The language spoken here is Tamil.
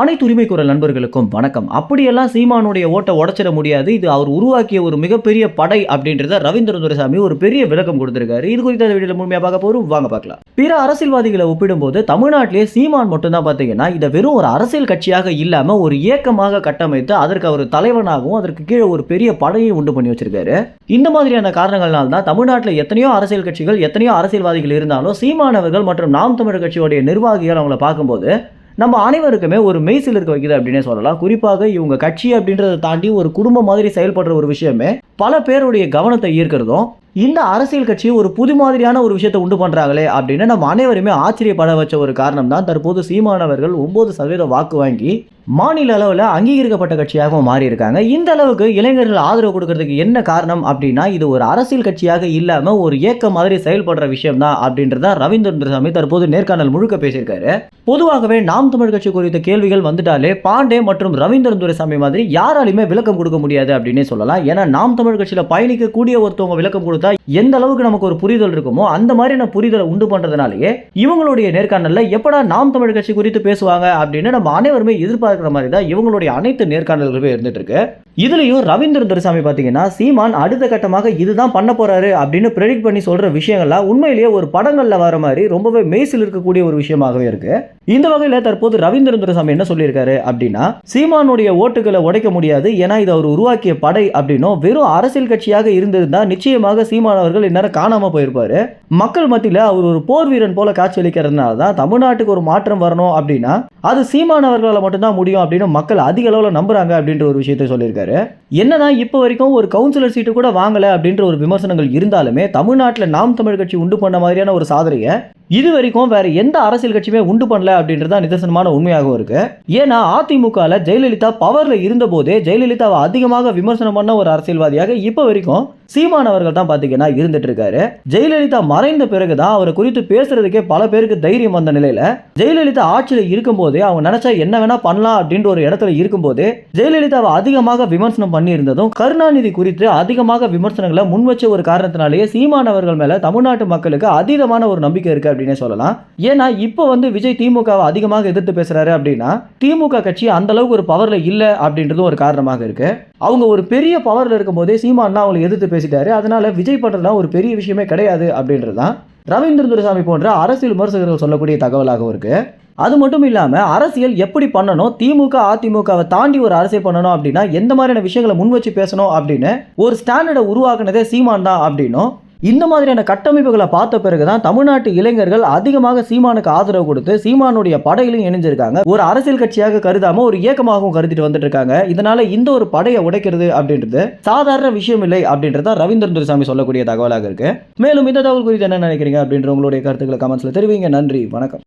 அனைத்து உரிமை குரல் நண்பர்களுக்கும் வணக்கம். அப்படியெல்லாம் சீமானுடைய ஓட்டை உடச்சிட முடியாது. இது அவர் உருவாக்கிய ஒரு மிகப்பெரிய படை அப்படின்றத ரவீந்திர துரைசாமி ஒரு பெரிய விளக்கம் கொடுத்திருக்காரு. இது குறித்த வீடியோல முழுமையாக பார்க்க போறோம். வாங்க பார்க்கலாம். பிற அரசியல்வாதிகளை ஒப்பிடும்போது தமிழ்நாட்டிலே சீமான் மட்டும்தான் பார்த்தீங்கன்னா இதை வெறும் ஒரு அரசியல் கட்சியாக இல்லாம ஒரு இயக்கமாக கட்டமைத்து அதற்கு அவர் தலைவனாகவும் அதற்கு கீழே ஒரு பெரிய படையை உண்டு பண்ணி வச்சிருக்காரு. இந்த மாதிரியான காரணங்களால் தான் தமிழ்நாட்டில் எத்தனையோ அரசியல் கட்சிகள் எத்தனையோ அரசியல்வாதிகள் இருந்தாலும் சீமானவர்கள் மற்றும் நாம் தமிழர் கட்சியோடைய நிர்வாகிகள் அவங்கள பார்க்கும்போது நம்ம அனைவருக்குமே ஒரு மெய்சில் இருக்க வைக்குது அப்படின்னே சொல்லலாம். குறிப்பாக இவங்க கட்சி அப்படின்றத தாண்டி ஒரு குடும்பம் மாதிரி செயல்படுற ஒரு விஷயமே பல பேருடைய கவனத்தை ஈர்க்கிறதும் இந்த அரசியல் கட்சி ஒரு புது மாதிரியான ஒரு விஷயத்தை உண்டு பண்ணுறாங்களே அப்படின்னு நம்ம அனைவருமே ஆச்சரியப்பட வச்ச ஒரு காரணம் தான் தற்போது சீமானவர்கள் ஒன்பது சதவீத வாக்கு வாங்கி மாநில அளவில் அங்கீகரிக்கப்பட்ட கட்சியாகவும் மாறி இருக்காங்க இந்த அளவுக்கு இளைஞர்கள் ஆதரவு கொடுக்கறதுக்கு என்ன காரணம் அப்படின்னா இது ஒரு அரசியல் கட்சியாக இல்லாமல் ஒரு இயக்க மாதிரி செயல்படுற விஷயம் தான் அப்படின்றத ரவீந்திரன் சாமி தற்போது நேர்காணல் முழுக்க பேசியிருக்காரு. பொதுவாகவே நாம் தமிழ் கட்சி குறித்த கேள்விகள் வந்துட்டாலே பாண்டே மற்றும் ரவீந்திரன் துரைசாமி மாதிரி யாராலையுமே விளக்கம் கொடுக்க முடியாது அப்படின்னே சொல்லலாம். ஏன்னா நாம் தமிழ் கட்சியில் பயணிக்கக்கூடிய ஒருத்தவங்க விளக்கம் கொடுத்தா எந்த அளவுக்கு நமக்கு ஒரு புரிதல் இருக்குமோ அந்த மாதிரியான புரிதலை உண்டு பண்ணுறதுனாலேயே இவங்களுடைய நேர்காணலில் எப்படா நாம் தமிழ் கட்சி குறித்து பேசுவாங்க அப்படின்னு நம்ம அனைவருமே இருக்கிற மாதிரி தான் இவங்களுடைய அனைத்து நேர்காணல்களுமே இருந்துட்டு இருக்கு. இதுலேயும் ரவீந்திர துரைசாமி பார்த்தீங்கன்னா சீமான் அடுத்த கட்டமாக இதுதான் பண்ண போறாரு அப்படின்னு ப்ரெடிக்ட் பண்ணி சொல்கிற விஷயங்கள்லாம் உண்மையிலேயே ஒரு படங்களில் வர மாதிரி ரொம்பவே மெய்சில் இருக்கக்கூடிய ஒரு விஷயமாகவே இருக்கு. இந்த வகையில் தற்போது ரவீந்திர துரைசாமி என்ன சொல்லியிருக்காரு அப்படின்னா சீமானுடைய ஓட்டுகளை உடைக்க முடியாது ஏன்னா இது அவர் உருவாக்கிய படை அப்படின்னும் வெறும் அரசியல் கட்சியாக இருந்திருந்தால் நிச்சயமாக சீமான் அவர்கள் இந்நேரம் காணாமல் போயிருப்பாரு. மக்கள் மத்தியில் அவர் ஒரு போர் வீரன் போல காட்சியளிக்கிறதுனால தான் தமிழ்நாட்டுக்கு ஒரு மாற்றம் வரணும் அப்படின்னா அது சீமான் அவர்களால் மட்டும்தான் முடியும் அப்படின்னு மக்கள் அதிக அளவில் நம்புறாங்க அப்படின்ற ஒரு விஷயத்தை சொல்லியிருக்காரு. என்னன்னா இப்போ வரைக்கும் ஒரு கவுன்சிலர் சீட்டு கூட வாங்கலை அப்படின்ற ஒரு விமர்சனங்கள் இருந்தாலுமே தமிழ்நாட்டில் நாம் தமிழ் கட்சி உண்டு பண்ண மாதிரியான ஒரு சாதனையை இது வரைக்கும் வேற எந்த அரசியல் கட்சியுமே உண்டு பண்ணல அப்படின்றது தான் நிதர்சனமான உண்மையாகவும் இருக்கு. ஏன்னா அதிமுகவில் ஜெயலலிதா பவர்ல இருந்த போதே ஜெயலலிதாவை அதிகமாக விமர்சனம் பண்ண ஒரு அரசியல்வாதியாக இப்போ வரைக்கும் சீமான் அவர்கள் தான் பார்த்தீங்கன்னா இருந்துட்டு இருக்காரு. ஜெயலலிதா மறைந்த பிறகு தான் அவரை குறித்து பேசுறதுக்கே பல பேருக்கு தைரியம் வந்த நிலையில ஜெயலலிதா ஆட்சியில் இருக்கும்போதே அவங்க நினைச்சா என்ன வேணா பண்ணலாம் அப்படின்ற ஒரு இடத்துல இருக்கும்போதே ஜெயலலிதாவை அதிகமாக விமர்சனம் பண்ணி இருந்ததும் கருணாநிதி குறித்து அதிகமாக விமர்சனங்களை முன் வச்ச ஒரு காரணத்தினாலேயே சீமான் அவர்கள் மேல தமிழ்நாட்டு மக்களுக்கு அதீதமான ஒரு நம்பிக்கை இருக்கு அப்படின்னே சொல்லலாம். ஏன்னா இப்போ வந்து விஜய் திமுகவை அதிகமாக எதிர்த்து பேசுறாரு அப்படின்னா திமுக கட்சி அந்த அளவுக்கு ஒரு பவர்ல இல்லை அப்படின்றதும் ஒரு காரணமாக இருக்கு. அவங்க ஒரு பெரிய பவர்ல இருக்கும் போதே சீமான்னா அவங்களை எதிர்த்து பேசிட்டாரு. அதனால விஜய் பண்றதுலாம் ஒரு பெரிய விஷயமே கிடையாது அப்படின்றது தான். ரவீந்திர துரைசாமி போன்ற அரசியல் விமர்சகர்கள் சொல்லக்கூடிய தகவலாகவும் இருக்கு. அது மட்டும் இல்லாமல் அரசியல் எப்படி பண்ணணும்? திமுக அதிமுகவை தாண்டி ஒரு அரசியல் பண்ணணும் அப்படின்னா எந்த மாதிரியான விஷயங்களை முன் வச்சு பேசணும் அப்படின்னு ஒரு ஸ்டாண்டர்டை உருவாக்குனதே சீமான் தான் அப்படின்னும். இந்த மாதிரியான கட்டமைப்புகளை பார்த்த பிறகு தான் தமிழ்நாட்டு இளைஞர்கள் அதிகமாக சீமானுக்கு ஆதரவு கொடுத்து சீமானுடைய படையிலும் இணைஞ்சிருக்காங்க. ஒரு அரசியல் கட்சியாக கருதாம ஒரு இயக்கமாகவும் கருதிட்டு வந்துட்டு இருக்காங்க இதனால இந்த ஒரு படையை உடைக்கிறது அப்படின்றது சாதாரண விஷயம் இல்லை அப்படின்றத ரவீந்திரன் துரைசாமி சொல்லக்கூடிய தகவலாக இருக்கு. மேலும் இந்த தகவல் குறித்து என்ன நினைக்கிறீங்க அப்படின்ற உங்களுடைய கருத்துக்களை கமெண்ட்ஸ்ல தெரிவிங்க. நன்றி. வணக்கம்.